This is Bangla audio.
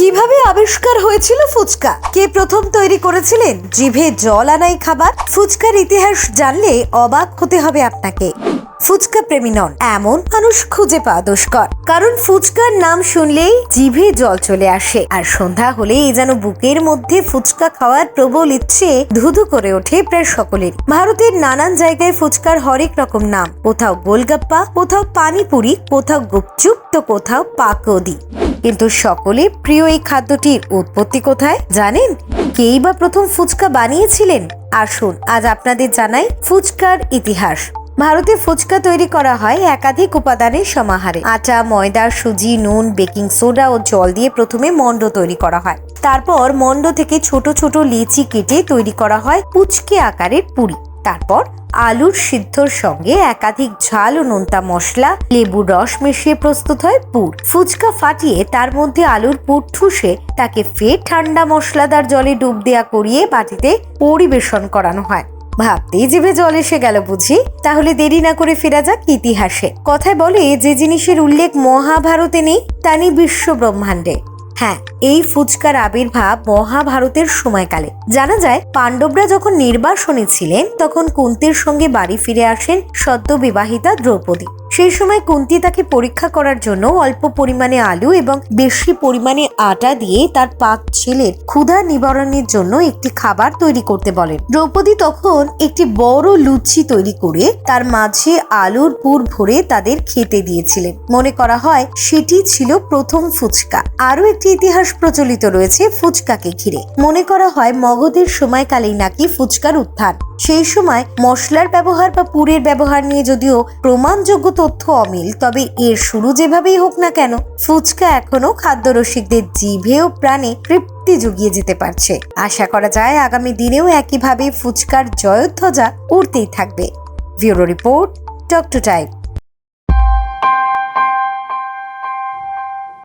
কীভাবে আবিষ্কার হয়েছিল ফুচকা? কে প্রথম তৈরি করেছিলেন? জিভে জল আনাই খাবার? ফুচকার ইতিহাস জানলে অবাক হতে হবে আপনাকে। ফুচকা প্রেমী নন, এমন মানুষ খুঁজে পাওয়া দুষ্কর। কারণ ফুচকার নাম শুনলেই জিভে জল চলে আসে। আর সন্ধ্যা হলেই যেন বুকের মধ্যে ফুচকা খাওয়ার প্রবল ইচ্ছে ধুধু করে ওঠে প্রায় সকলের ভারতের নানান জায়গায় ফুচকার হরেক রকম নাম। কোথাও গোলগাপ্পা, কোথাও পানিপুরি, কোথাও গুপচুপ, তো কোথাও পাকোদি। কিন্তু সকলে প্রিয় এই খাদ্যটির উৎপত্তি কোথায়? জানেন? কেই বা প্রথম ফুচকা বানিয়েছিলেন? আসুন, আজ আপনাদের জানাই ফুচকার ইতিহাস। ভারতে ফুচকা তৈরি করা হয় একাধিক উপাদানের সমাহারে। আটা, ময়দা, সুজি, নুন, বেকিং সোডা ও জল দিয়ে প্রথমে মন্ড তৈরি করা হয়। তারপর মন্ড থেকে ছোট ছোট লিচি কেটে তৈরি করা হয় পুচকে আকারের পুরি। তারপর আলুর সিদ্ধর সঙ্গে একাধিক ঝাল ও নোনতা মশলা, লেবুর রস মিশিয়ে প্রস্তুত হয় পুর। ফুচকা ফাটিয়ে তার মধ্যে আলুর পুর ঠুসে তাকে ফের ঠান্ডা মশলাদার জলে ডুব দেয়া করিয়ে বাটিতে পরিবেশন করানো হয়। ভাবতেই জিভে জল এসে গেল বুঝি। তাহলে দেরি না করে ফেরা যাক ইতিহাসে। কথায় বলে যে জিনিসের উল্লেখ মহাভারতে নেই, তা নেই বিশ্ব ব্রহ্মাণ্ডে হ্যাঁ এই ফুচকার আবির্ভাব মহাভারতের সময়কালে। জানা যায়, পাণ্ডবরা যখন নির্বাসনে ছিলেন, তখন কুন্তির সঙ্গে বাড়ি ফিরে আসেন সদ্য বিবাহিতা দ্রৌপদী। সেই সময় কুন্তি তাকে পরীক্ষা করার জন্য অল্প পরিমাণে আলু এবং বেশি পরিমাণে আটা দিয়ে তার পাক ছেলের ক্ষুধা নিবারণের জন্য একটি খাবার তৈরি করতে বলেন। দ্রৌপদী তখন একটি বড় লুচি তৈরি করে তার মাঝে আলুর পুর ভরে তাদের খেতে দিয়েছিলেন। মনে করা হয় সেটি ছিল প্রথম ফুচকা। আরও একটি ইতিহাস প্রচলিত রয়েছে ফুচকাকে ঘিরে। মনে করা হয় মগধের সময়কালেই নাকি ফুচকার উত্থান। সেই সময় মশলার ব্যবহার বা পুরের ব্যবহার নিয়ে যদিও প্রমাণযোগ্য তথ্য অমিল, তবে এর শুরু যেভাবেই হোক না কেন, ফুচকা এখনও খাদ্য রসিকদের জিভে ও প্রাণে তৃপ্তি জুগিয়ে যেতে পারছে। আশা করা যায় আগামী দিনেও একইভাবে ফুচকার জয়ধ্বজা উড়তেই থাকবে। Bureau report, doctor type.